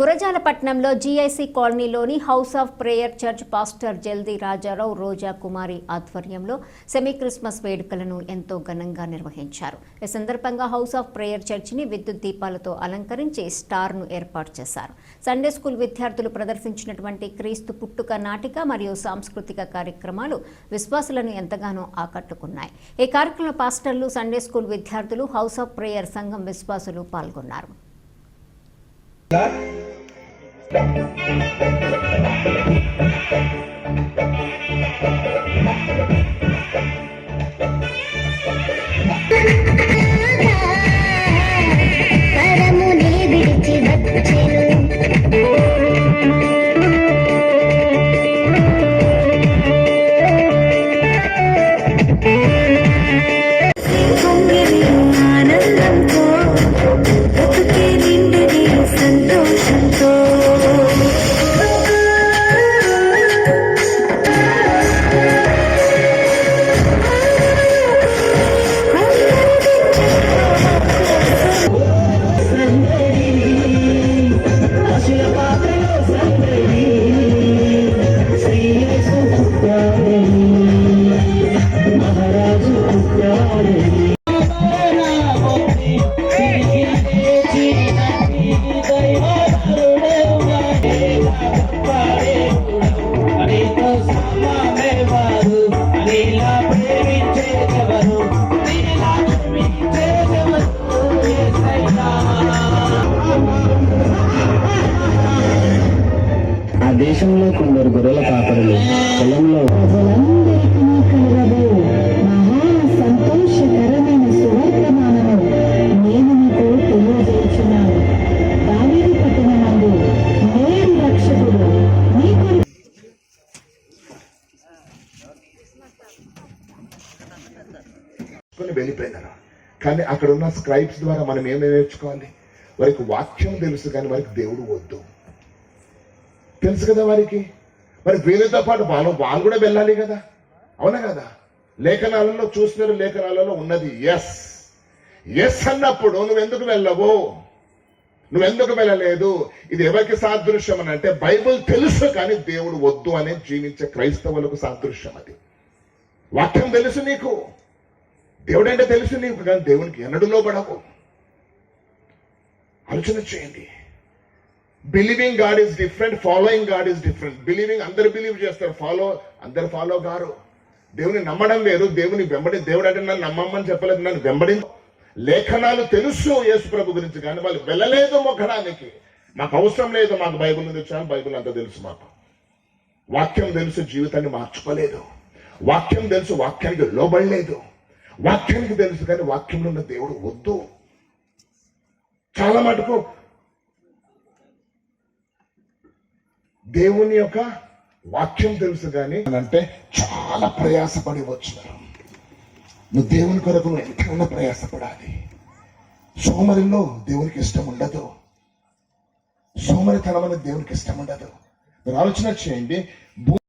గురజాలపట్నంలో GIC కాలనీలోని house of prayer church pastor Jaldi Rajarao Roja కుమారి ఆధ్వర్యంలో semi Christmas వేడుకలను ఎంతో ఘనంగా నిర్వహించారు. ఈ సందర్భంగా హౌస్ ఆఫ్ ప్రేయర్ చర్చిని విద్యుత్ దీపాలతో అలంకరించి స్టార్ను ఏర్పాటు చేశారు. సండే స్కూల్ విద్యార్థులు ప్రదర్శించినటువంటి క్రీస్తు పుట్టుక నాటిక మరియు సాంస్కృతిక కార్యక్రమాలు విశ్వాసులను ఎంతగానో ఆకట్టుకున్నాయి. ఈ కార్యక్రమంలో పాస్టర్లు సండే స్కూల్ విద్యార్థులు హౌస్ ఆఫ్ ప్రేయర్ సంఘం విశ్వాసులు పాల్గొన్నారు. Thank మహారాజు ఆ దేశంలో కొందరు గొర్రెల కాపరులు పొలంలో ప్రజలందరికీ కలగబో మహా సంతోషకరమైన సువర్తమానము నేను మీకు తెలియజేస్తున్నాను. దావీదు పట్టణమందు నేడు రక్షకుడు నీకు కొని వెళ్ళిపోయినారు? కానీ అక్కడ ఉన్న స్క్రైబ్స్ ద్వారా మనం ఏం నేర్చుకోవాలి? వారికి వాక్యం తెలుసు కానీ వారికి దేవుడు వద్దు. తెలుసు కదా వారికి? మరి వీళ్ళతో పాటు వాళ్ళు వాళ్ళు కూడా వెళ్ళాలి కదా? అవునా కదా? లేఖనాలలో చూస్తున్నారు లేఖనాలలో ఉన్నది ఎస్ ఎస్ అన్నప్పుడు నువ్వెందుకు వెళ్ళవు? నువ్వెందుకు వెళ్ళలేదు? ఇది ఎవరికి సాదృశ్యం అని అంటే బైబిల్ తెలుసు కానీ దేవుడు వద్దు అనే జీవించే క్రైస్తవులకు సాదృశ్యం అది. వాక్యం తెలుసు నీకు. దేవుడు అంటే తెలుసు నీకు కానీ దేవునికి ఎన్నడూ లోబడవు. ఆలోచన చేయండి. Believing God is different following God is different believing అందరు బిలీవ్ చేస్తారు. ఫాలో అందరు ఫాలో గారు. దేవుని నమ్మడం వేరు దేవుని వెంబడి దేవుడు అంటే నన్ను నమ్మమ్మని చెప్పలేదు నన్ను వెంబడి. లేఖనాలు తెలుసు యేసు ప్రభు గురించి కానీ వాళ్ళు వెళ్ళలేదు మొక్కడానికి మాకు అవసరం లేదు మాకు బైబుల్ నుంచి వచ్చాను బైబుల్ అంతా తెలుసు మాకు. వాక్యం తెలుసు జీవితాన్ని మార్చుకోలేదు. వాక్యం తెలుసు వాక్యానికి లోబడలేదు. వాక్యానికి తెలుసు కానీ వాక్యంలో ఉన్న దేవుడు వద్దు. చాలా మటుకు దేవుని యొక్క వాక్యం తెలుసు కానీ అంటే చాలా ప్రయాసపడి వచ్చినారు నువ్వు దేవుని కొరకు నువ్వు ఎంతైనా ప్రయాసపడాలి. సోమరిలో దేవునికి ఇష్టం ఉండదు. సోమరితనం అనేది దేవునికి ఇష్టం ఉండదు. మీరు ఆలోచన చేయండి.